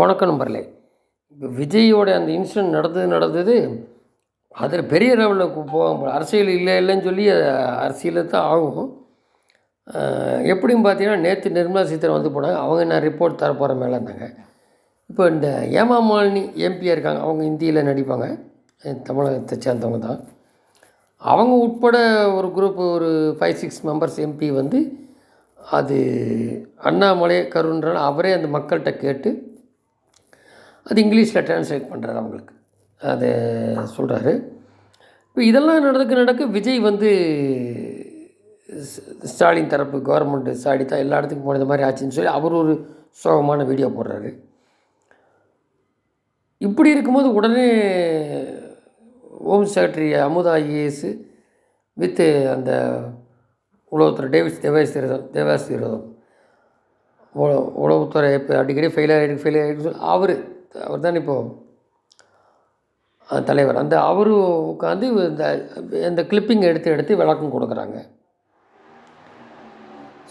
வணக்கம் நம்பர்லே இப்போ விஜயோட அந்த இன்சிடென்ட் நடந்தது நடந்தது. அதில் பெரிய லெவலில் போக அரசியல் இல்லை இல்லைன்னு சொல்லி அரசியலில் தான் ஆகும். எப்படின்னு பார்த்தீங்கன்னா நேற்று நிர்மலா சீதாராமன் வந்து போனாங்க. அவங்க என்ன ரிப்போர்ட் தரப்போகிற மேலே இருந்தாங்க. இப்போ இந்த ஏமா மாலினி எம்பியாக இருக்காங்க. அவங்க இந்தியில் நடிப்பாங்க. தமிழகத்தை சேர்ந்தவங்க தான். அவங்க உட்பட ஒரு குரூப் ஒரு ஃபைவ் சிக்ஸ் மெம்பர்ஸ் எம்பி வந்து அது அண்ணாமலை கருன்றால் அவரே அந்த மக்கள்கிட்ட கேட்டு அது இங்கிலீஷில் ட்ரான்ஸ்லேட் பண்ணுறாரு அவங்களுக்கு. அது சொல்கிறாரு இப்போ இதெல்லாம் நடக்க நடக்க விஜய் வந்து ஸ்டாலின் தரப்பு கவர்மெண்ட்டு ஸ்டாடி தான் எல்லா இடத்துக்கும் போன மாதிரி ஆச்சுன்னு சொல்லி அவர் ஒரு சோகமான வீடியோ போடுறாரு. இப்படி இருக்கும்போது உடனே ஹோம் செக்ரட்டரி அமுதா ஐஏஎஸ் வித்து அந்த உளவுத்துறை Davidson Devasirvatham Devasirvatham உளவுத்துறை இப்போ அடிக்கடி ஃபெயில் ஆகிருக்கு ஃபெயில் ஆகிருக்கு சொல்லி அவர் அவர் தான் இப்போது தலைவர். அந்த அவரும் உட்காந்து இந்த இந்த கிளிப்பிங் எடுத்து எடுத்து விளக்கம் கொடுக்குறாங்க.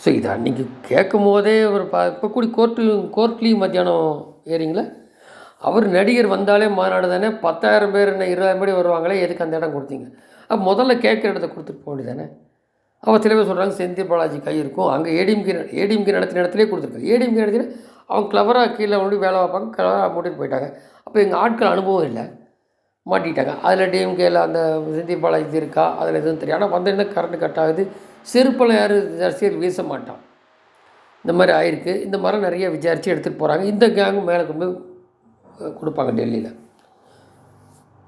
ஸோ இதை அன்றைக்கி கேட்கும் போதே ஒரு பா இப்போ கூடி கோர்ட்டு கோர்ட்லேயும் மத்தியானம் ஏறிங்களா அவர் நடிகர் வந்தாலே மாநாடு தானே? பத்தாயிரம் பேர் என்ன இருபதாயிரம் பேர் வருவாங்களே? எதுக்கு அந்த இடம் கொடுத்தீங்க? அப்போ முதல்ல கேட்குற இடத்த கொடுத்துட்டு போக வேண்டியதானே அவள் சில பேர் சொல்கிறாங்க செந்தில் பாலாஜி கை இருக்கும். அங்கே ஏடிஎம்கே ஏடிஎம்கே நடத்தின இடத்துலேயே கொடுத்துருக்காங்க ஏடிஎம்கே நடத்தின அவங்க கிளவராக கீழே கொண்டு வேலை வைப்பாங்க கிளவராக மூட்டிட்டு போயிட்டாங்க அப்போ எங்கள் ஆட்கள் அனுபவம் இல்லை. மாட்டிக்கிட்டாங்க அதில் டிஎம்கேல அந்த செந்தில் இது இருக்கா? அதில் எதுவும் தெரியும் ஆனால் வந்தோடனே கரண்ட்டு கரண்ட் கட் ஆகுது. செருப்பில் யாரும் அரசியல் வீச மாட்டான். இந்த மாதிரி ஆயிருக்கு. இந்த மாதிரி நிறைய விசாரித்து எடுத்துகிட்டு போகிறாங்க இந்த கேங்கும் மேலே கொண்டு போய் கொடுப்பாங்க டெல்லியில்.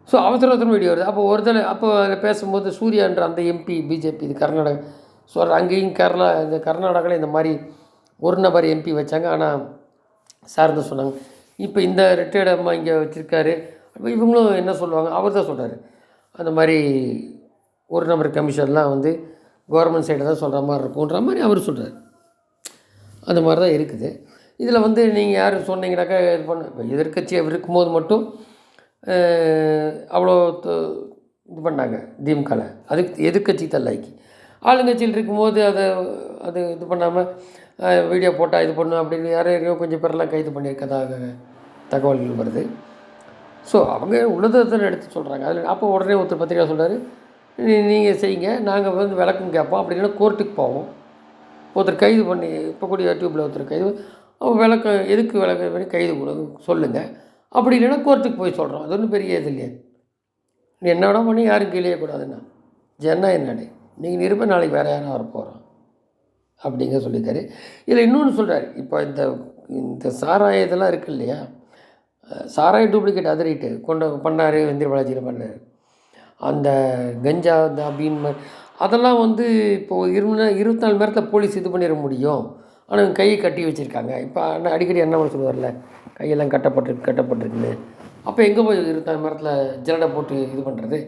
ஸோ அவசர அவசரம் வீடியோ வருது. அப்போ ஒரு தடவை அப்போ அதில் பேசும்போது சூர்யான்ற அந்த எம்பி பிஜேபி இது கர்நாடகா சொல்கிற அங்கேயும் கேரளா இந்த கர்நாடகாவில் இந்த மாதிரி ஒரு நபர் எம்பி வச்சாங்க. ஆனால் சார் தான் சொன்னாங்க. இப்போ இந்த ரிட்டையர்டு அம்மா இங்கே வச்சுருக்காரு. அப்போ இவங்களும் என்ன சொல்லுவாங்க? அவர் தான் சொல்கிறாரு அந்த மாதிரி ஒரு நம்பர் கமிஷன்லாம் வந்து கவர்மெண்ட் சைடு தான் சொல்கிற மாதிரி இருக்குன்ற மாதிரி அவர் சொல்கிறார் அந்த மாதிரி தான் இருக்குது. இதில் வந்து நீங்கள் யார் சொன்னீங்கனாக்கா இது பண்ண இப்போ இருக்கும்போது மட்டும் அவ்வளோ இது பண்ணாங்க திமுகவில் அதுக்கு எதிர்க்கட்சி தள்ளாக்கி ஆளுங்கட்சியில் இருக்கும்போது அதை அது இது பண்ணாமல் வீடியோ போட்டால் இது பண்ணும் அப்படின்னு யாரையோ கொஞ்சம் பேரெல்லாம் கைது பண்ணியிருக்கதாக தகவல்கள் வருது. ஸோ அவங்க உள்ளதை எடுத்து சொல்கிறாங்க அதில் அப்போ உடனே ஒருத்தர் பத்திரிக்கை சொல்கிறாரு நீ நீங்கள் செய்யுங்க நாங்கள் வந்து விளக்கம் கேட்போம். அப்படின்னா கோர்ட்டுக்கு போவோம். ஒருத்தர் கைது பண்ணி இப்போ கூட யூடியூப்பில் ஒருத்தர் கைது அவன் விளக்கம் எதுக்கு விளக்கம் பண்ணி கைது கொடு சொல்லுங்கள் அப்படி இல்லைன்னா கோர்ட்டுக்கு போய் சொல்கிறோம் அது ஒன்றும் பெரிய இது இல்லையா. நீ என்ன பண்ணி யாரும் கீழே கூடாதுண்ணா ஜென்னா என்னடி நீங்கள் நிருப்ப நாளைக்கு வேறு யாரும் வர போகிறோம் அப்படிங்க சொல்லியிருக்காரு. இதில் இன்னொன்று சொல்கிறார் இப்போ இந்த இந்த சாராய இதெல்லாம் இருக்கு இல்லையா? சாராய டூப்ளிகேட் அதறிட்டு கொண்டு பண்ணார் வெந்திர பாலாஜியில் பண்ணார். அந்த கஞ்சா இந்த அப்படின்னு அதெல்லாம் வந்து இப்போது இருபது இருபத்தி நாலு நேரத்தில் போலீஸ் இது பண்ணிட முடியும். ஆனால் கையை கட்டி வச்சுருக்காங்க. இப்போ அண்ணா அடிக்கடி என்ன சொல்லுவார்ல கையெல்லாம் கட்டப்பட்டிருக்கு கட்டப்பட்டிருக்குன்னு. அப்போ எங்கே போய் இருபத்தி நாலு நேரத்தில் ஜல்லடை போட்டு இது பண்ணுறது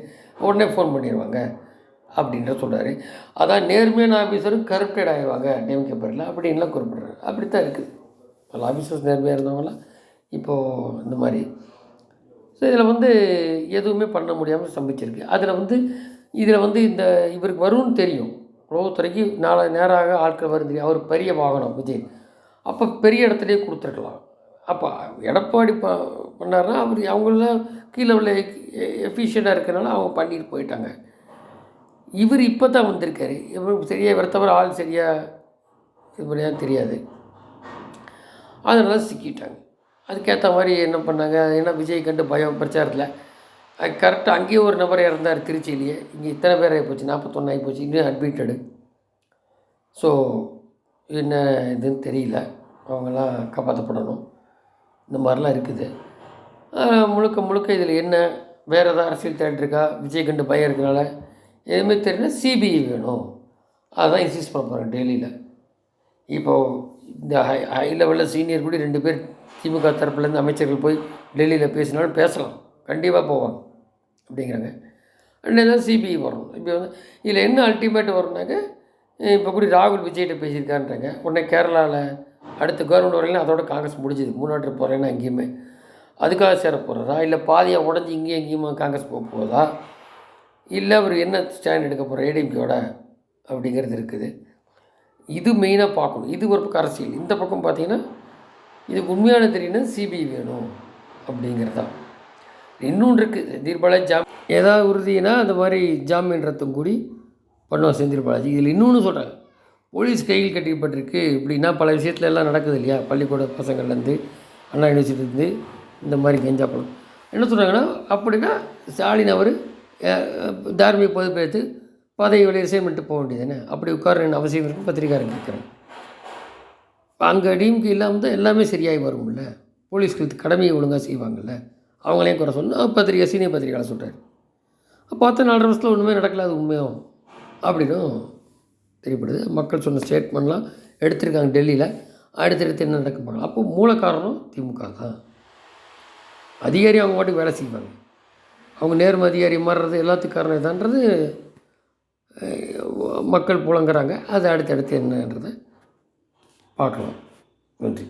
உடனே ஃபோன் பண்ணிடுவாங்க. அப்படின்ற சொல்கிறாரு அதான் நேர்மையான ஆஃபீஸரும் கரப்டட் ஆகிடுவாங்க நியமிக்கப்படல அப்படின்லாம் குறிப்பிட்றாரு. அப்படி தான் இருக்குது பல ஆஃபீஸர்ஸ் நேர்மையாக இருந்தவங்களாம் இப்போது இந்த மாதிரி. ஸோ இதில் வந்து எதுவுமே பண்ண முடியாமல் சம்பிச்சிருக்கு அதில் வந்து இதில் வந்து இந்த இவருக்கு வரும்னு தெரியும். உளவுத்துறைக்கு நாளை நேராக ஆட்கள் வரும் தெரியும். அவர் பெரிய வாகனம் விஜய். அப்போ பெரிய இடத்துலையே கொடுத்துருக்கலாம். அப்போ எடப்பாடி ப பண்ணாருன்னா அவர் அவங்களாம் கீழே உள்ள எஃபிஷியண்டாக இருக்கிறனால அவங்க பண்ணிட்டு போயிட்டாங்க. இவர் இப்போ தான் வந்திருக்காரு. இவர் சரியாக இவரை தவிர ஆள் சரியாக இது பண்ணியா தெரியாது. அதனால சிக்கிட்டாங்க. அதுக்கேற்ற மாதிரி என்ன பண்ணாங்க? ஏன்னா விஜய் கண்டு பயம் பிரச்சாரத்தில். அது கரெக்டாக அங்கேயே ஒரு நபர் இறந்தார் திருச்சியிலேயே. இங்கே இத்தனை பேர் ஆகிப்போச்சு நாற்பத்தொன்று ஆகிப்போச்சு இன்னும் அட்மிட்டடு ஸோ என்ன இதுன்னு தெரியல. அவங்கெல்லாம் காப்பாற்றப்படணும் இந்த மாதிரிலாம் இருக்குது. முழுக்க முழுக்க இதில் என்ன? வேறு ஏதாவது அரசியல் தேட்டர் விஜய் கண்டு பயம் இருக்கிறனால எதுவுமே தெரியல சிபிஐ வேணும். அதான் இன்சிஸ்ட் பண்ண போகிறேன் டெல்லியில் இப்போது இந்த ஹை ஹை லெவலில் சீனியர் கூட ரெண்டு பேர் திமுக தரப்புலேருந்து அமைச்சர்கள் போய் டெல்லியில் பேசினாலும் பேசலாம். கண்டிப்பாக போவாங்க. அப்படிங்கிறாங்க. ரெண்டு தான் சிபிஐ வரணும். இப்போ வந்து இதில் என்ன அல்டிமேட் வரும்னாக்க இப்போ கூட ராகுல் விஜய்கிட்ட பேசியிருக்கான்றாங்க. உடனே கேரளாவில் அடுத்த கவர்மெண்ட் வரையிலும் அதோட காங்கிரஸ் முடிஞ்சுது. மூணாட்டு போகிறேன்னா அங்கேயுமே அதுக்காக சேர போகிறதா இல்லை பாதியாக உடஞ்சி இங்கேயும் எங்கேயுமா காங்கிரஸ் போக போகுதா? இல்லை அவர் என்ன ஸ்டாண்ட் எடுக்க போகிற ஏடிஎம்கேயோட அப்படிங்கிறது இருக்குது. இது மெயினாக பார்க்கணும். இது ஒரு பக்கம் அரசியல். இந்த பக்கம் பார்த்தீங்கன்னா இதுக்கு உண்மையான தெரியும்னா சிபிஐ வேணும் அப்படிங்கிறதான் இன்னொன்று இருக்குது செந்தில் பாலாஜி ஜாம் ஏதாவது உறுதினா அந்த மாதிரி ஜாமீன் ரத்தம் கூடி பண்ணுவோம் செந்தில் பாலாஜி. இதில் இன்னொன்று சொல்கிறாங்க போலீஸ் கையில் கட்டிப்பட்டிருக்கு இப்படின்னா பல விஷயத்துல எல்லாம் நடக்குது இல்லையா? பள்ளிக்கூட பசங்கள்லேருந்து அண்ணா யூனிவர்சிட்டிலேருந்து இந்த மாதிரி கஞ்சா பழம் என்ன சொல்கிறாங்கன்னா அப்படின்னா ஸ்டாலின் அவர் தார்மீக பொறுப்பேற்று பதவி வழி ரிசைன் பண்ணிட்டு போக வேண்டியதுதானே? அப்படி உட்கார அவசியம் இருக்கும் பத்திரிக்காரன் கேட்குறேன். அங்கே டிஎம்கே இல்லாமல் தான் எல்லாமே சரியாகி வரும்ல? போலீஸ்களுக்கு கடமையை ஒழுங்காக செய்வாங்கள்ல அவங்களையும் குறை சொன்னால் பத்திரிக்கை சீனியர் பத்திரிக்கையாளர் சொல்கிறார் பார்த்தா நாலரை வருஷத்தில் ஒன்றுமே நடக்கல அது உண்மையும் அப்படின்னும் தெரியப்படுது. மக்கள் சொன்ன ஸ்டேட்மெண்ட்லாம் எடுத்திருக்காங்க டெல்லியில். அடுத்தடுத்து என்ன நடக்க போகலாம் அப்போ மூல காரணம் திமுக தான். அதிகாரி அவங்க பாட்டுக்கு வேலை செய்வாங்க. அவங்க நேர்மதியாரி மாறுறது எல்லாத்துக்கும் காரணம் இதான்றது மக்கள் புலங்குறாங்க. அது அடுத்தடுத்து என்னன்றதை பார்க்கலாம். நன்றி.